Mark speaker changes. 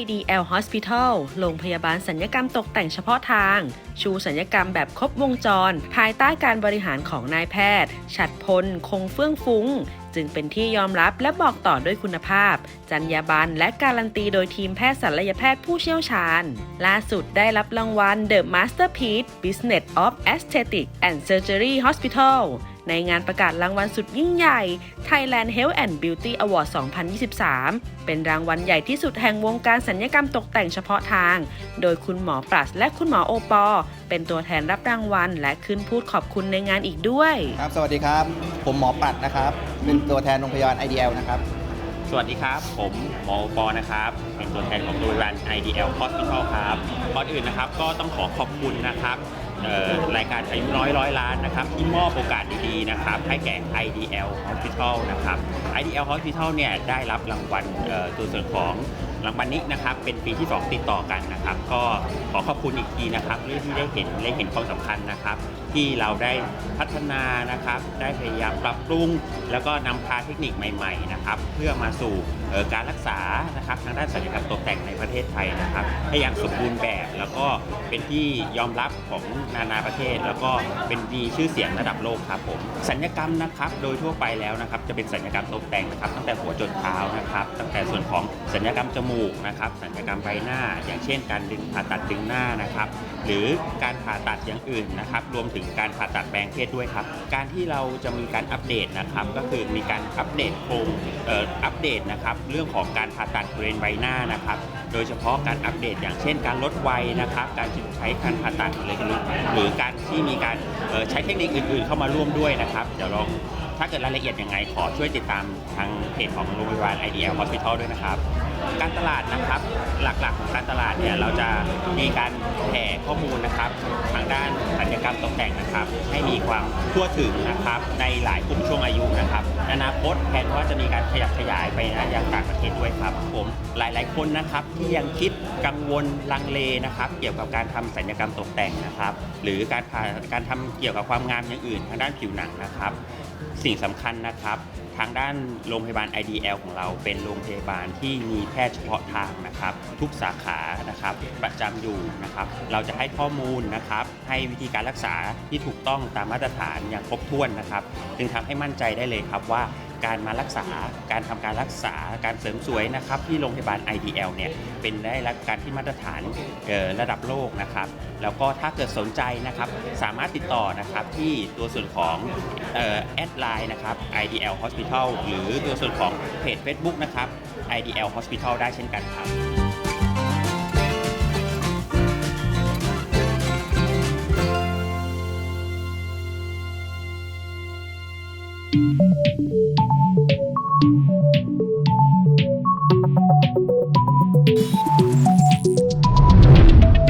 Speaker 1: IDL Hospital โรงพยาบาลสัญญกรรมตกแต่งเฉพาะทาง ชูสัญญกรรมแบบครบวงจร ภายใต้การบริหารของนายแพทย์ ฉัดพล คงเฟื่องฟุ้ง จึงเป็นที่ยอมรับและบอกต่อด้วยคุณภาพ จรรยาบรรณและการันตีโดยทีมแพทย์ศัลยแพทย์ผู้เชี่ยวชาญ ล่าสุดได้รับรางวัล The Masterpiece Business of Aesthetic and Surgery Hospital ในงานประกาศรางวัลสุดยิ่งใหญ่ Thailand Health and Beauty Award 2023 เป็นรางวัลใหญ่ที่สุดแห่งวงการสัญญกรรมตกแต่งเฉพาะทาง โดยคุณหมอปรัสและคุณหมอโอปอ เป็นตัวแทนรับรางวัล และขึ้นพูดขอบคุณในงานอีกด้วย
Speaker 2: ครับ สวัสดีครับ ผมหมอปัดนะครับ เป็นตัวแทนโรงพยาบาล IDL นะครับ
Speaker 3: สวัสดีครับ ผมหมอปอนะครับ เป็นตัวแทนของโรงพยาบาล IDL Hospital ครับก่อนอื่นนะครับ ก็ต้องขอขอบคุณนะครับเอ่อ รายการอายุน้อยร้อยล้านนะครับที่มอบโอกาสดีๆนะครับให้แก่ IDL Hospital นะครับ IDL Hospital เนี่ยได้รับรางวัลตัวส่วนของรางวัลนี้นะครับเป็นปีที่ 2 ติดต่อกันนะครับ ก็ขอขอบคุณอีกทีนะครับเรื่องที่ได้เห็นได้เห็นความสำคัญนะครับ ที่เราได้พัฒนานะครับ ได้พยายามปรับปรุง แล้วก็นำพาเทคนิคใหม่ๆนะครับ เพื่อมาสู่การรักษานะครับทางด้านศัลยกรรมตกแต่งในประเทศไทยนะครับให้อย่างสมบูรณ์แบบแล้วก็เป็นที่ยอมรับของนานาประเทศ แล้วก็เป็นมีชื่อเสียงระดับโลกครับผมสัญญกรรมนะครับโดยทั่วไปแล้วนะครับจะเป็นสัญญกรรมตกแต่งนะครับตั้งแต่หัวจนเท้านะครับตั้งแต่ส่วนของสัญญกรรมจมูกนะครับสัญญกรรมใบหน้า อย่างเช่น การดึงผ่าตัดดึงหน้านะครับหรือการผ่าตัดอย่างอื่นนะครับรวมถึงการผ่าตัดแปลงเพศด้วยครับการที่เราจะมีการอัปเดตนะครับก็คือมีการอัปเดตโครงอัปเดตนะครับเรื่องของการผ่าตัดบริเวณใบหน้านะครับ โดยเฉพาะการอัปเดตอย่างเช่นการลดวัยนะครับ การใช้การผ่าตัดหรือหรือการที่มีการใช้เทคนิคอื่นๆ เข้ามาร่วมด้วยนะครับเดี๋ยวลอง ถ้าเกิดรายละเอียดยังไงขอช่วยติดตามทางเพจของโรงพยาบาล IDL Hospital ด้วยนะครับ การตลาดนะครับหลักๆของการตลาดเนี่ยเราจะมีการแผ่ข้อมูลนะครับทางด้านศัลยกรรมตกแต่งนะครับ ให้มีความทั่วถึงนะครับในหลายกลุ่มช่วงอายุนะครับอนาคตแผนว่าจะมีการขยับขยายไปนะยังต่างประเทศด้วยครับผมหลายๆคนนะครับที่ยังคิดกังวลลังเลนะครับ เกี่ยวกับการทำศัลยกรรมตกแต่งนะครับ หรือการผ่าการทำเกี่ยวกับความงามอย่างอื่นทางด้านผิวหนังนะครับ สิ่งสำคัญนะครับ ทางด้านโรงพยาบาล IDL ของเราเป็นโรงพยาบาลที่มีแพทย์เฉพาะทางนะครับ ทุกสาขานะครับประจำอยู่นะครับ เราจะให้ข้อมูลนะครับ ให้วิธีการรักษาที่ถูกต้องตามมาตรฐานอย่างครบถ้วนนะครับ จึงทำให้มั่นใจได้เลยครับว่า การมารักษา การทำการรักษา การเสริมสวยนะครับที่โรงพยาบาล IDL เนี่ยเป็นได้รับการที่มาตรฐานระดับโลกนะครับ แล้วก็ถ้าเกิดสนใจนะครับสามารถติดต่อนะครับที่ตัวส่วนของแอดไลน์นะครับ IDL Hospital หรือตัวส่วนของเพจ Facebook นะครับ IDL Hospital ได้เช่นกันครับ
Speaker 4: Thank you.